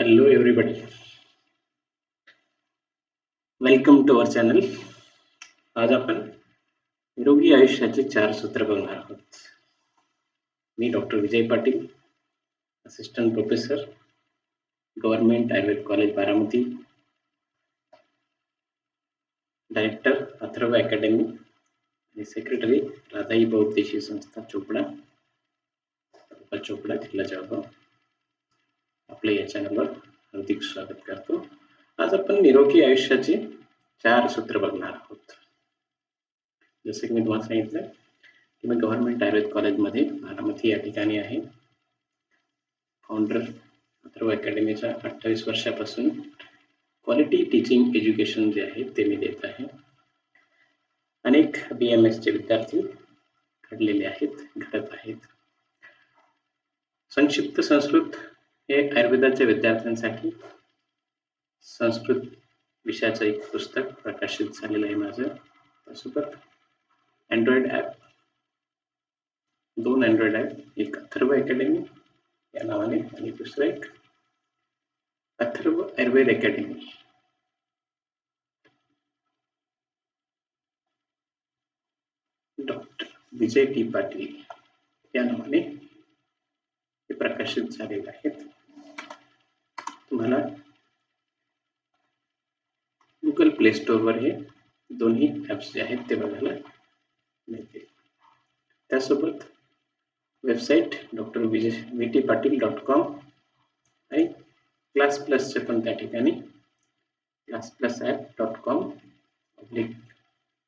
Hello everybody. Welcome to our channel आज आपण निरोगी आयुष्याचे चार सूत्र बघणार आहोत. मी doctor Vijay Patil assistant professor government Ayurved college Baramati director Atharva academy आणि सेक्रेटरी राधाई बौद्धेशी संस्था चोपडा चोपडा जिल्हा जळगाव. आपल्या या चॅनलवर हार्दिक स्वागत करतो. आज आपण निरोगी आयुष्याचे चार सूत्र बघणार आहोत. जसे की मी तुम्हाला सांगितलं की मी गव्हर्नमेंट आयुर्वेद कॉलेजमध्ये बारामती या ठिकाणी आहे. फाउंडर अथर्व अकॅडमीच्या अठ्ठावीस वर्षापासून क्वालिटी टीचिंग एज्युकेशन जे आहे ते मी देत आहे. अनेक बी एम एसचे विद्यार्थी घडलेले आहेत घडत आहेत. संक्षिप्त संस्कृत हे आयुर्वेदाच्या विद्यार्थ्यांसाठी संस्कृत विषयाचं एक पुस्तक प्रकाशित झालेलं आहे माझं. त्यासोबत अँड्रॉइड ॲप दोन अँड्रॉइड ॲप एक अथर्व अकॅडमी या नावाने आणि दुसरं एक Atharva Ayurved academy doctor Vijay T Patil या नावाने ते प्रकाशित झालेले आहेत. तुम्हाला गुगल प्ले स्टोअरवर हे दोन्ही ॲप्स जे आहेत ते बघायला मिळतील. त्यासोबत website doctor Vijay V T Patil dot com आणि क्लास प्लसचे पण त्या ठिकाणी class plus app dot com public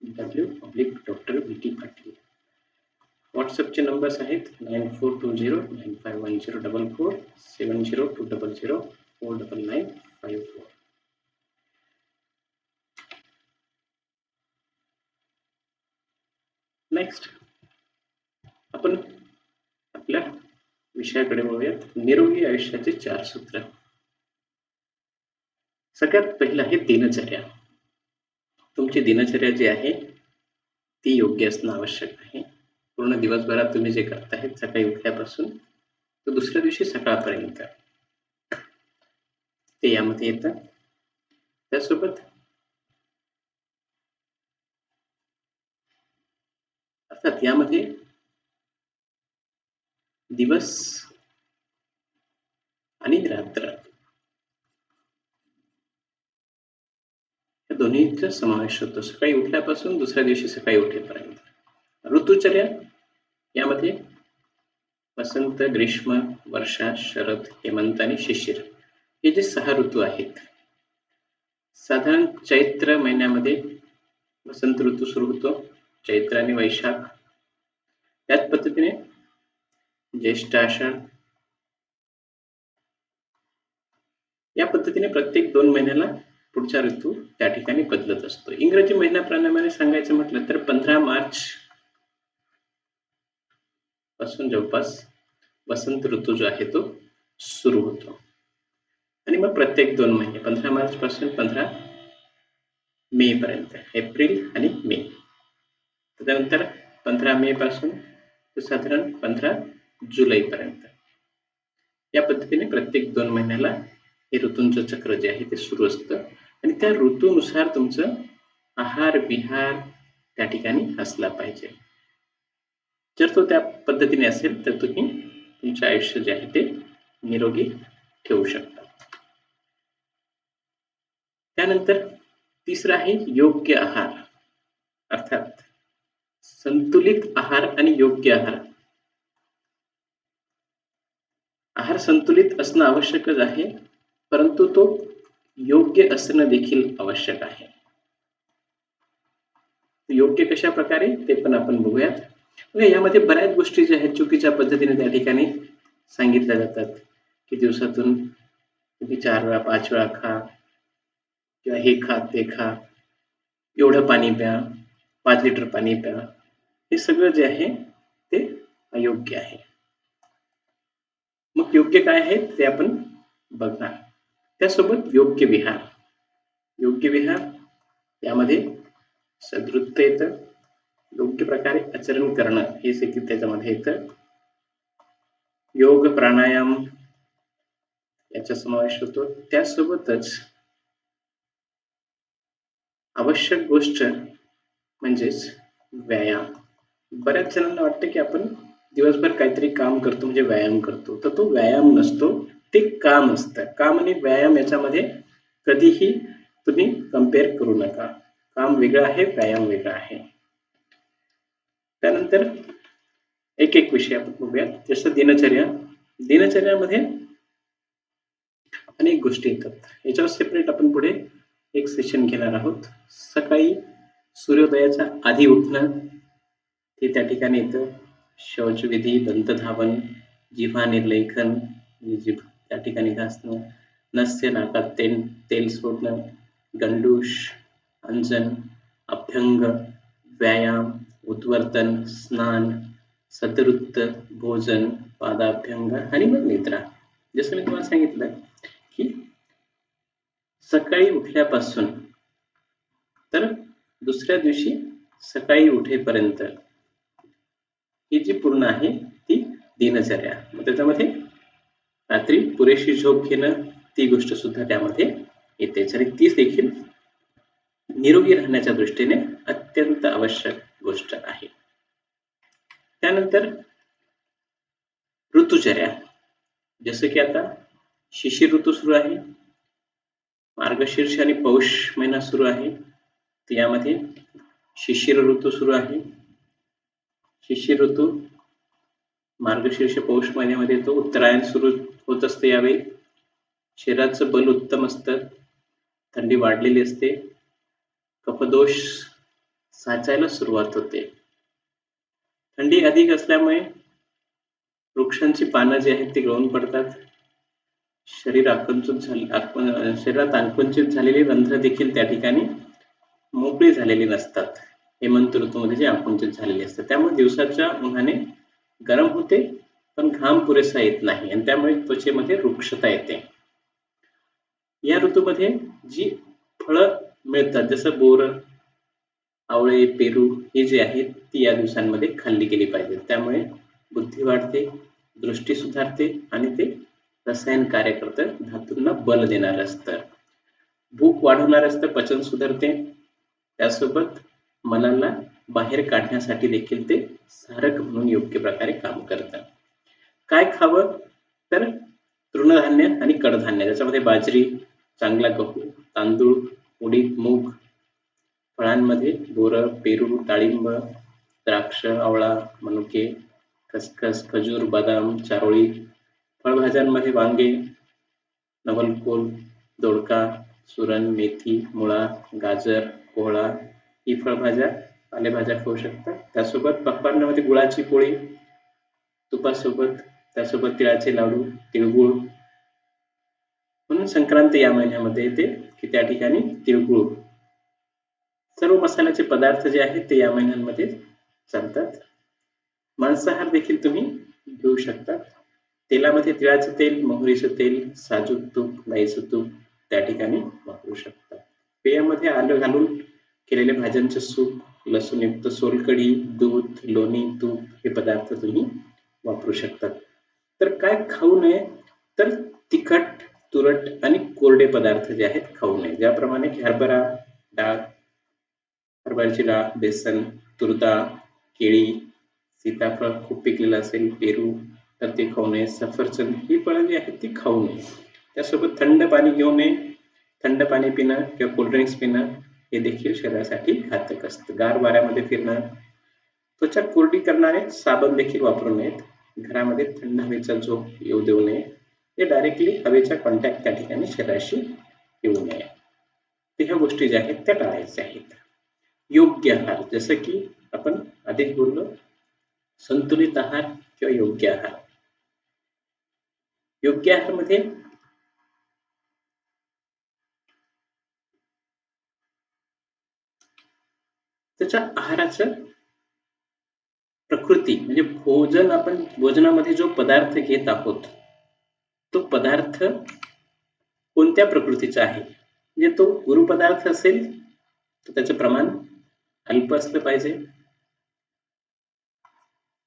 W public doctor V T Patil व्हॉट्सअपचे numbers आहेत nine four two zero nine five one zero double four seven zero two double zero four double nine five four next आपण आपल्या विषयाकडे वळूयात. निरोगी आयुष्याचे चार सूत्र. सगळ्यात पहिलं आहे दिनचर्या. तुमची दिनचर्या जी आहे ती योग्य असणं आवश्यक आहे. पूर्ण दिवसभरात तुम्ही जे करताय सकाळी उठल्यापासून तर दुसऱ्या दिवशी सकाळपर्यंत. ते यामध्ये येतं. त्यासोबत अर्थात यामध्ये दिवस आणि रात्र या दोन्हीचा समावेश होतो. सकाळी उठल्यापासून दुसऱ्या दिवशी सकाळी उठेपर्यंत. ऋतुचर्या यामध्ये वसंत ग्रीष्म वर्षा शरद हेमंत आणि शिशिर. हे जे सहा ऋतू आहेत साधारण चैत्र महिन्यामध्ये वसंत ऋतू सुरू होतो चैत्र आणि वैशाख. त्याच पद्धतीने ज्येष्ठ आषाढ. या पद्धतीने प्रत्येक दोन महिन्याला पुढचा ऋतू त्या ठिकाणी बदलत असतो. इंग्रजी महिन्याप्रमाणे सांगायचं म्हटलं तर पंधरा मार्च पासून जवळपास वसंत ऋतू जो आहे तो सुरू होतो. आणि मग प्रत्येक दोन महिने पंधरा मार्च पासून पंधरा मे पर्यंत एप्रिल आणि मे. त्यानंतर पंधरा मे पासून ते साधारण पंधरा जुलै पर्यंत. या पद्धतीने प्रत्येक दोन महिन्याला हे ऋतूंचं चक्र जे आहे ते सुरू असतं. आणि त्या ऋतूनुसार तुमचं आहार विहार त्या ठिकाणी असला पाहिजे. जर तो त्या पद्धतीने असेल तर तुम्ही तुमचं आयुष्य जे आहे ते निरोगी ठेवू शकता. त्यानंतर तिसरं आहे योग्य आहार. अर्थात संतुलित आहार आणि योग्य आहार. आहार संतुलित असणं आवश्यकच आहे परंतु तो योग्य असणं देखील आवश्यक आहे. योग्य कशा प्रकारे ते पण आपण बघूयात. यामध्ये बऱ्याच गोष्टी ज्या आहेत चुकीच्या पद्धतीने त्या ठिकाणी सांगितल्या जातात. की दिवसातून तुम्ही चार वेळा पाच वेळा खा किंवा हे खा ते खा. एवढं पाणी प्या पाच लिटर पाणी प्या. हे सगळं जे आहे ते अयोग्य आहे. मग योग्य काय आहे ते आपण बघणार. त्यासोबत योग्य विहार. योग्य विहार यामध्ये सदृत्य येतं. योग्य प्रकारे आचरण करणं हे देखील त्याच्यामध्ये येतं. योग प्राणायाम याचा समावेश होतो. त्यासोबतच आवश्यक गोष्ट म्हणजेच व्यायाम. बऱ्याच जणांना वाटतं की आपण दिवसभर काहीतरी काम करतो म्हणजे व्यायाम करतो. तर तो व्यायाम नसतो ते काम असतं. काम आणि व्यायाम याच्यामध्ये कधीही तुम्ही कंपेअर करू नका. काम वेगळं आहे व्यायाम वेगळा आहे. त्यानंतर एक एक विषय आपण बघूया जसं दिनचर्या. दिनचर्यामध्ये अनेक गोष्टी येतात. याच्यावर सेपरेट आपण पुढे एक सेशन घेणार आहोत. सकाळी सूर्योदयाच्या आधी उठणं ते त्या ठिकाणी येतं. शौचविधी दंतधावन जिव्हा निर्लेखन म्हणजे जिभ त्या ठिकाणी घासणं नस्य नाकात तेल तेल सोडणं गंडूष अंजन अभ्यंग व्यायाम उद्वर्तन स्नान सतरुत्त भोजन पादाभ्यंग आणि मग निद्रा. जसं मी तुम्हाला सांगितलं की सकाळी उठल्यापासून. तर दुसऱ्या दिवशी सकाळी उठेपर्यंत ही जी पूर्ण आहे ती दिनचर्या. मग त्याच्यामध्ये रात्री पुरेशी झोप घेणं ती गोष्ट सुद्धा त्यामध्ये येते. आणि तीच देखील निरोगी राहण्याच्या दृष्टीने अत्यंत आवश्यक गोष्ट आहे. त्यानंतर ऋतुचर्या. जसं की आता शिशिर ऋतू सुरू आहे. मार्गशीर्ष आणि पौष महिना सुरू आहे. यामध्ये शिशिर ऋतू सुरू आहे. शिशिर ऋतू मार्गशीर्ष पौष महिन्यामध्ये तो उत्तरायण सुरू होत असते यावेळी. शरीराचं बल उत्तम असतं. थंडी वाढलेली असते. कपदोष साचायला सुरुवात होते. थंडी अधिक असल्यामुळे वृक्षांची पानं जी आहेत ती गळून पडतात. शरीर आकुंचित झाले शरीरात आकुंचित झालेली रंध्र देखील त्या ठिकाणी मोकळी झालेली नसतात. हेमंत ऋतूमध्ये जे आकुंचित झालेली असतात. त्यामुळे दिवसाच्या उन्हाने गरम होते पण घाम पुरेसा येत नाही आणि त्यामुळे त्वचेमध्ये वृक्षता येते. या ऋतूमध्ये जी फळं मिळतात जसं बोर आवळे पेरू हे जे आहेत ती या दिवसांमध्ये खाल्ली गेली पाहिजेत. त्यामुळे बुद्धी वाढते दृष्टी सुधारते आणि ते रसायन कार्य करतं धातूंना बल देणार असतं. भूक वाढवणार असतं पचन सुधारते. त्यासोबत मनाला बाहेर काढण्यासाठी देखील ते सारक म्हणून योग्य प्रकारे काम करतं काय खावं? तर तृणधान्य आणि कडधान्य त्याच्यामध्ये बाजरी चांगला गहू तांदूळ उडीद मूग फळांमध्ये बोरं पेरू डाळिंब द्राक्ष आवळा मनुके खसखस खजूर बदाम चारोळी फळभाज्यांमध्ये वांगे नवलकोल दोडका सुरण मेथी मुळा गाजर कोहळा ही फळभाज्या पालेभाज्या खाऊ शकता. त्यासोबत पक्वान्नामध्ये गुळाची पोळी तुपासोबत त्यासोबत तिळाचे लाडू तिळगुळ. म्हणून संक्रांत या महिन्यामध्ये येते की त्या ठिकाणी तिळगुळ. सर्व मसाल्याचे पदार्थ जे आहेत ते या महिन्यांमध्ये चालतात मांसाहार देखील तुम्ही घेऊ शकता. तेलामध्ये तिळाचं तेल मोहरीचं तेल साजूक तूप गाईचं तूप त्या ठिकाणी वापरू शकता. पेयामध्ये आलं घालून केलेले भाज्यांचं सूप लसूणयुक्त सोलकढी दूध लोणी तूप हे पदार्थ तुम्ही वापरू शकता. तर काय खाऊ नये? तर तिखट तुरट आणि कोरडे पदार्थ जे आहेत खाऊ नये. ज्याप्रमाणे हरभरा डाळ हरभऱ्याची डाळ बेसन तुरदा केळी सीताफळ खूप पिकलेलं असेल पेरू तर ते खाऊ नये सफरचंद ही फळं जी आहेत ती खाऊ नये. त्यासोबत थंड पाणी घेऊ नये. थंड पाणी पिणं किंवा कोल्ड्रिंक्स पिणं हे देखील शरीरासाठी घातक असतं. गार वाऱ्यामध्ये फिरणं त्वचा कोरडी करणारे साबण देखील वापरू नयेत. घरामध्ये थंड हवेचा झोप येऊ देऊ नये. हे डायरेक्टली हवेच्या कॉन्टॅक्ट त्या ठिकाणी शरीराशी येऊ नये. ते ह्या गोष्टी ज्या आहेत त्या टाळायच्या आहेत. योग्य आहार जसं की आपण अधिक बोललो संतुलित आहार किंवा योग्य आहार. योग्य आहारमध्ये? त्याच्या आहाराचं प्रकृती म्हणजे भोजन आपण भोजनामध्ये जो पदार्थ घेत आहोत तो पदार्थ कोणत्या प्रकृतीचा आहे? म्हणजे तो गुरु पदार्थ असेल तर त्याचं प्रमाण अल्प असलं पाहिजे.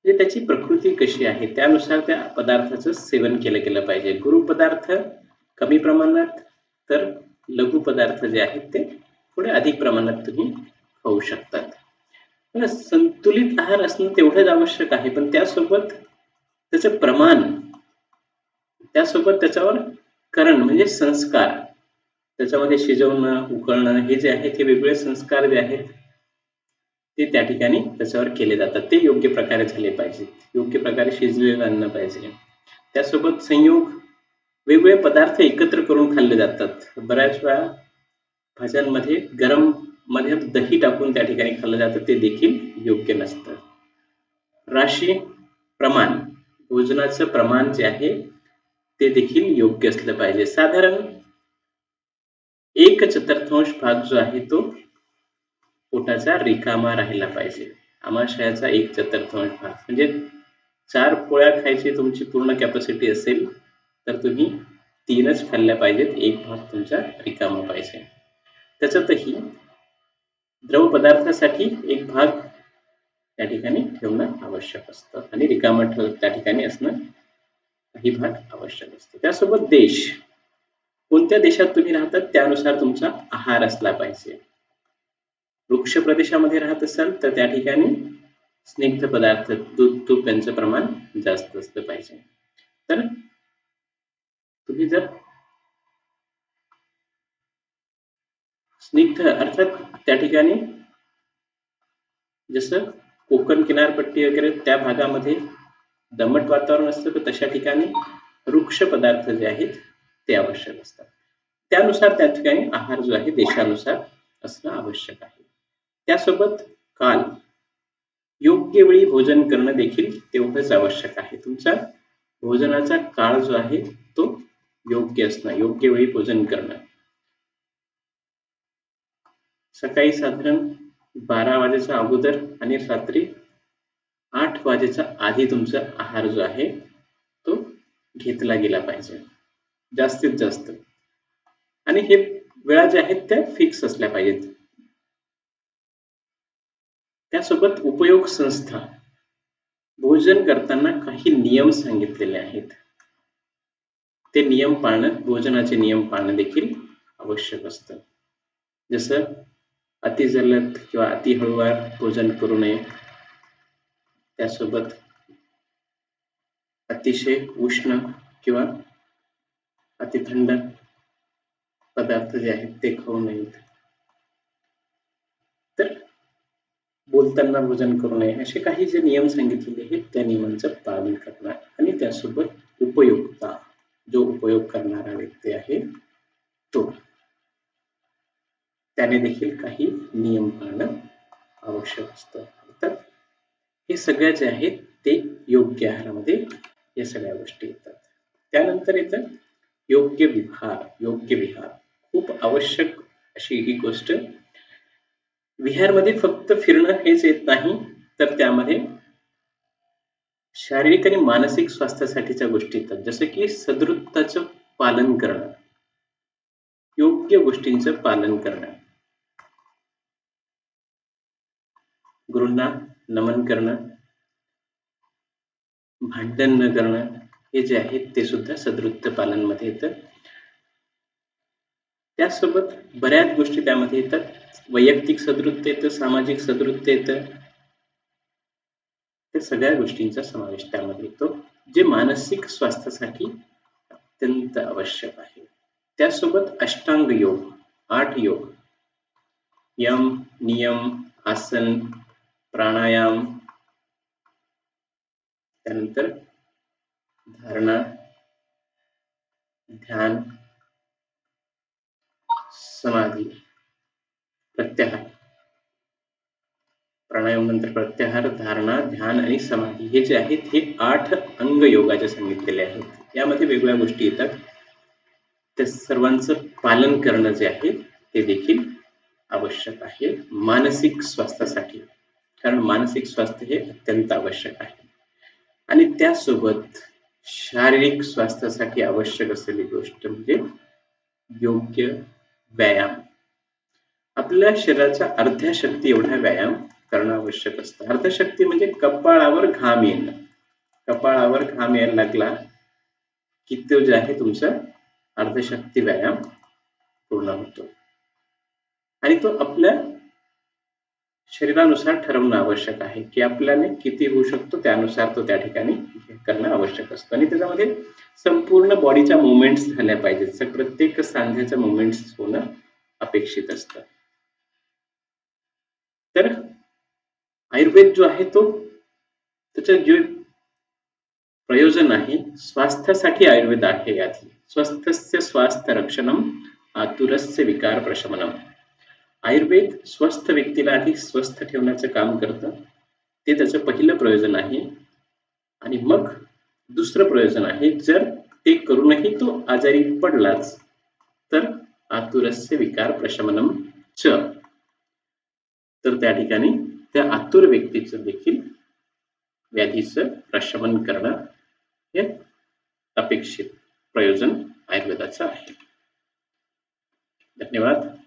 म्हणजे त्याची प्रकृती कशी आहे? त्यानुसार त्या पदार्थाचं सेवन केलं गेलं पाहिजे. गुरु पदार्थ कमी प्रमाणात तर लघु पदार्थ जे आहेत ते थोडे अधिक प्रमाणात तुम्ही खाऊ शकतात. संतुलित आहार असणं तेवढंच आवश्यक आहे पण त्यासोबत त्याचं प्रमाण त्यासोबत त्याच्यावर करण म्हणजे संस्कार त्याच्यामध्ये शिजवणं उकळणं हे जे आहे ते वेगवेगळे संस्कार जे आहेत ते त्या ठिकाणी त्याच्यावर केले जातात. ते योग्य प्रकारे झाले पाहिजेत योग्य प्रकारे शिजलेलं अन्न पाहिजे. त्यासोबत संयोग वेगवेगळे पदार्थ एकत्र करून खाल्ले जातात. बऱ्याच वेळा भाज्यांमध्ये गरममध्ये दही टाकून त्या ठिकाणी खाल्लं जातं. ते देखील योग्य नसतं. राशी प्रमाण भोजनाचं प्रमाण जे आहे ते देखील योग्य असलं पाहिजे. साधारण एक चतुर्थांश भाग जो आहे तो पोटाचा रिकामा राहिला पाहिजे. आमाशयाचा एक चतुर्थांश भाग. म्हणजे चार पोळ्या खायची तुमची पूर्ण कॅपॅसिटी असेल तर तुम्ही तीनच खाल्ल्या पाहिजेत एक भाग तुमचा रिकामा पाहिजे. त्याच्यातही द्रव पदार्थासाठी एक भाग त्या ठिकाणी ठेवणं आवश्यक असतं. आणि रिकामा ठेव त्या ठिकाणी असणं काही भाग आवश्यक असतो. त्यासोबत देश. कोणत्या देशात तुम्ही राहतात त्यानुसार तुमचा आहार असला पाहिजे. वृक्ष प्रदेशामध्ये राहत असाल तर त्या ठिकाणी स्निग्ध पदार्थ दूध तूप यांचं प्रमाण जास्त असलं पाहिजे. तर तुम्ही जर स्निग्ध अर्थात त्या ठिकाणी जसं कोकण किनारपट्टी वगैरे त्या भागामध्ये दमट वातावरण असतं तर तशा ठिकाणी वृक्ष पदार्थ जे आहेत ते आवश्यक असतात. त्यानुसार त्या ठिकाणी आहार जो आहे देशानुसार असणं आवश्यक आहे. त्यासोबत काल योग्य वेळी भोजन करणं देखील तेवढंच आवश्यक आहे. तुमचा भोजनाचा काळ जो आहे तो योग्य असणं योग्य वेळी भोजन करणं. सकाळी साधारण बारा वाजेच्या अगोदर आणि रात्री आठ वाजेच्या आधी तुमचा आहार जो आहे तो घेतला गेला पाहिजे. जास्तीत जास्त. आणि हे वेळा ज्या आहेत त्या फिक्स असल्या पाहिजेत. त्यासोबत उपयोग संस्था भोजन करताना काही नियम सांगितलेले आहेत. ते नियम पाळणं भोजनाचे नियम पाळणं देखील आवश्यक असतं. जसं अति जलद किंवा अति हळूवार भोजन करू नये. त्यासोबत अतिशय उष्ण किंवा अति थंड पदार्थ जे आहेत ते खाऊ नयेत. तर बोलताना भोजन करू नये असे काही जे नियम सांगितलेले आहेत त्या नियमांचं पालन करणं आणि त्यासोबत उपयोगता जो उपयोग करणारा व्यक्ती आहे तो. त्याने देखील काही नियम पाळणं आवश्यक असतं. तर हे सगळ्या जे आहेत ते योग्य आहारामध्ये या सगळ्या गोष्टी येतात. त्यानंतर येतं योग्य विहार. योग्य विहार खूप आवश्यक अशी ही गोष्ट विहारमध्ये फक्त फिरणं हेच येत नाही तर त्यामध्ये शारीरिक आणि मानसिक स्वास्थ्यासाठीच्या गोष्टी येतात. जसं की सदृत्ताचं पालन करणं. योग्य गोष्टींचं पालन करणं. गुरूंना नमन करणं. भांडण न करणं हे जे आहे ते सुद्धा सदृत्त पालनमध्ये येतं. त्याचसोबत बऱ्याच गोष्टी त्यामध्ये येतात. वैयक्तिक सदृत्य येतं सामाजिक सदृत्य येतं. त्या सगळ्या गोष्टींचा समावेश त्यामध्ये येतो जे मानसिक स्वास्थ्यासाठी अत्यंत आवश्यक आहे. त्यासोबत अष्टांग योग आठ योग. यम नियम आसन प्राणायाम. त्यानंतर धारणा ध्यान समाधी प्रत्याहार. प्राणायाम नंतर प्रत्याहार धारणा ध्यान आणि समाधी हे जे आहेत हे आठ अंग योगाचे सांगितलेले आहेत. यामध्ये वेगवेगळ्या गोष्टी येतात. त्या सर्वांचं पालन करणं जे आहे ते देखील आवश्यक आहे. मानसिक स्वास्थ्यासाठी. कारण मानसिक स्वास्थ्य हे अत्यंत आवश्यक आहे. आणि त्यासोबत शारीरिक स्वास्थ्यासाठी आवश्यक असलेली गोष्ट म्हणजे योग्य व्यायाम. आपल्या शरीराच्या अर्ध्या शक्ती एवढा व्यायाम करणं आवश्यक असतं. अर्धशक्ती म्हणजे कपाळावर घाम येणं कपाळावर घाम यायला लागला की तो जे आहे तुमचा अर्धशक्ती व्यायाम पूर्ण होतो. आणि तो आपल्या शरीरानुसार ठरवणं आवश्यक आहे की आपल्याने किती होऊ शकतो त्यानुसार तो त्या ठिकाणी करणं आवश्यक असतं. आणि त्याच्यामध्ये संपूर्ण बॉडीच्या मुवमेंट्स झाल्या पाहिजेत. प्रत्येक सांध्याच्या मुवमेंट्स होणं अपेक्षित असतं. तर आयुर्वेद जो आहे तो त्याचं जे प्रयोजन आहे स्वास्थ्यासाठी आयुर्वेद आहे यातली. स्वस्थस्य स्वास्थ्य रक्षणम आतुरस्य विकार प्रशमनम आयुर्वेद स्वस्थ व्यक्तीला आधी स्वस्थ ठेवण्याचं काम करतं. ते त्याचं पहिलं प्रयोजन आहे. आणि मग दुसरं प्रयोजन आहे जर ते करूनही तो आजारी पडलाच तर आतुरस्य विकार प्रशमनम च. तर त्या ठिकाणी त्या आतुर व्यक्तीचं देखील व्याधीचं प्रशमन करणं हे अपेक्षित प्रयोजन आयुर्वेदाचं आहे. धन्यवाद.